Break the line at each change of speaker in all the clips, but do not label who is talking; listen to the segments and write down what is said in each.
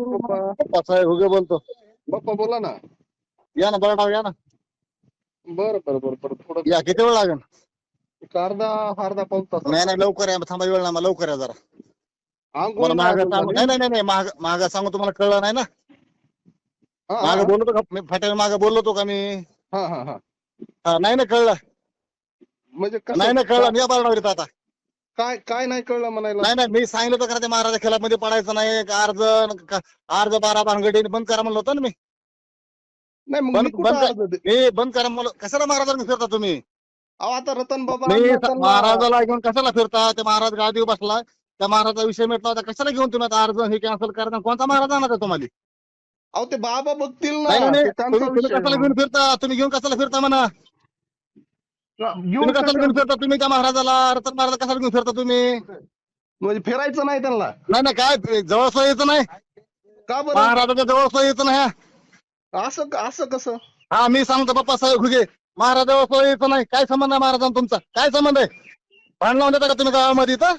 साहेब हुगे बोलतो
बाप्पा बोला ना.
या ना बरडाव या ना.
बरं बरं बरं बरं थोडं
या किती वेळ लागेल?
एक अर्धा अर्धा पाऊन तास.
नाही नाही लवकर या थांबा वेळ ना मला लवकर या जरा. मला
नाही
महाग सांगू
झाली.
नाही नाही नाही महाग महाग सांगू तुम्हाला कळलं नाही ना?
हा,
माग
हा,
बोललो का? मी फाट्यावर माग बोललो तो का मी?
हा हा हा.
हा, नाही ना कळलं.
म्हणजे कसं-
नाही ना कळलं. मी बरडावर आता.
काय काय नाही कळलं म्हणायला?
नाही नाही मी सांगितलं होतं का ते महाराजा खेळामध्ये पडायचं नाही अर्ज का- अर्ज बारा भानगडी बंद करा म्हणलं होतं ना मी.
नाही मग
बंद-
मी कुठं
बंद-
अर्ज दे-
मी बंद करा म्हणलं कशाला महाराजांना फिरता तुम्ही?
अहो, आता रतन बाबा
मी
आणला त्यांना-
महाराजाला घेऊन कशाला फिरता? ते महाराज गादीवर बसला त्या महाराजा विषय मिळता होता कशाला घेऊन तुम्ही आता अर्ज हे कॅन्सल करता? कोणता महाराज आणा तुम्हाला?
अहो ते बाबा बघतील ना
नाही नाही, नाही
ते त्यांचा
तुम्ही तुम्ही
विषय
कशाला
आहे.
घेऊन फिरता? तुम्ही घेऊन कशाला फिरता म्हणा? तुम्ही कशाला
कसं-
घेऊन फिरता? तुम्ही त्या महाराजाला? रतन महाराज कशाला घेऊन फिरता तुम्ही?
म्हणजे फिरायचं नाही त्यांना.
नाही नाही काय? जवळ सोय यायचं नाही.
का बरं?
महाराजाच्या जवळ सोय यायचं नाही.
असं असं कसं?
हा मी सांगतो बाप्पा साहेब घुगे. महाराजावर सोय यायचं नाही. काय संबंध आहे महाराजांचा तुमचा? काय संबंध आहे? भांड लावून देता का तुम्ही गावामध्ये इथं?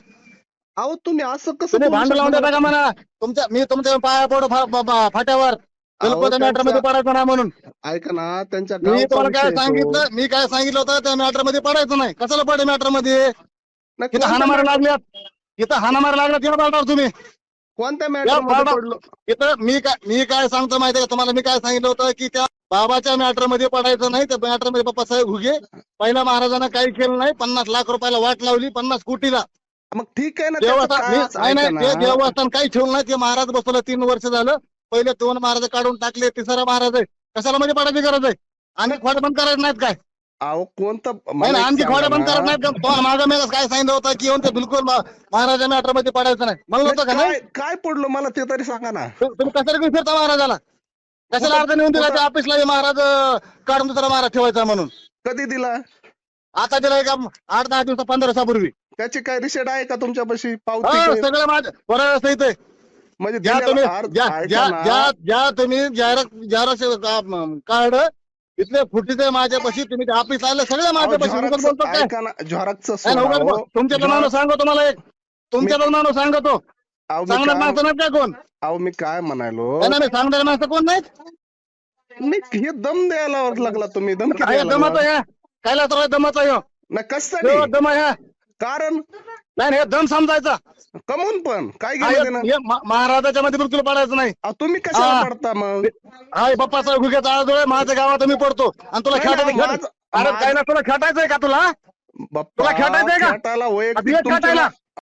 अहो तुम्ही असं कसं
तुम्ही
बोलू
भांड लावून
शकता?
देता का म्हणा? तुमच्या मी तुमच्या पाया पडू फा- फा- फा- फाट्यावर त्या
मॅटरमध्ये
पडायचं नाही म्हणून.
ऐका ना त्यांच्या
मी
गावचा
तुम्हाला काय
विषय तो.
सांगितलं मी काय सांगितलं होतं त्या मॅटरमध्ये पडायचं नाही. कशाला पडे मॅटरमध्ये
नाही,
तिथं
कोणत्या
हाणामारी लागल्यात. तिथं हाणामारी लागल्यात या बाळावर तुम्ही.
कोणत्या मॅटरमध्ये
बाबा-
पडलो?
तिथं मी काय मी काय सांगतो माहिती आहे का? तुम्हाला मी काय सांगितलं होतं की त्या बाबाच्या मॅटरमध्ये पडायचं नाही. त्या मॅटरमध्ये बाप्पा साहेब घुगे पहिल्या महाराजांना काही केलं नाही. पन्नास लाख रुपयाला वाट लावली पन्नास कोटीला.
मग ठीक आहे ना त्याचं
देवस्थान मी- नाही ते
ना.
देवस्थान काही ठेवलं नाही. ते महाराज बसवलं तीन वर्ष झालं. पहिले दोन महाराज काढून टाकले तिसरा महाराज आहे. कशाला म्हणजे पडायची गरज आहे? आणि खोड बंद करायचं नाहीत काय?
अहो कोणतं
नाही आणखी खोड्या बंद
ना.
करत नाहीत. का तुम्हाला मागं मी काय सांगितलं होतं की येऊन ते बिलकुल मा- महाराजा मॅटरमध्ये पडायचं नाही. म्हणलं होतं का नाही?
काय काय पडलो मला ते तरी सांगा ना.
तु- तुम्ही कशाला घेऊन फिरता महाराजाला? कशाला अर्ज नेऊन दिला त्या ऑफिसला हे महाराज अं, काढून दुसरा महाराज ठेवायचा म्हणून?
कधी दिला?
आता दिला एक आठ दहा दिवसा पंधरा दिवसापूर्वी.
त्याची काय रिसेट आहे का तुमच्यापाशी?
हो
पावती काय?
सगळं माझं बरं सहित आहे.
म्हणजे
ज्या तुम्ही ज्या
ऐका
ज्या
ना.
ज्या ज्या तुम्ही जाहिरात कार्ड इथले फुटीचे माझ्यापाशी तुम्ही ऑफिस आले सगळे
अहो,
माझ्यापाशी उगाच बोलतो काय? नाही, उगाच
हो.
बोल- तुमच्या नाव सांगतो तुम्हाला एक. तुमच्या नाव सांगतो. सांगणार माणसं नाहीत काय कोण?
अहो मी काय म्हणालो?
नाही, नाही नाही, सांगणारे माणसं कोण नाहीत?
मी हे दम द्यायला लागला तुम्ही दम किती
काय
द्यायला
दमाचा
लागला?
ह्या कायला तर दमाचा ह्यो
नाही कशासाठी
दम ह्या
कारण
नाही हे दम समजायचा.
कमवून पण. काय
हे- मा- महाराजाच्या मध्ये बिलकुल पडायचं नाही.
तुम्ही कशाला
हा.
पडता मग?
हा हे बाप्पा साहेब आळजोळ आहे, माझ्या गावात मी पडतो. आणि तुला
नाही,
खेटायचं
नाही,
खेट
माझं-
अरे काय ना तुला खेटायचंय का तुला?
बाप्पा,
तुला खेटायचंय का?
खेटायला
आता
वैयक्तिक तुमच्या
खेटायला?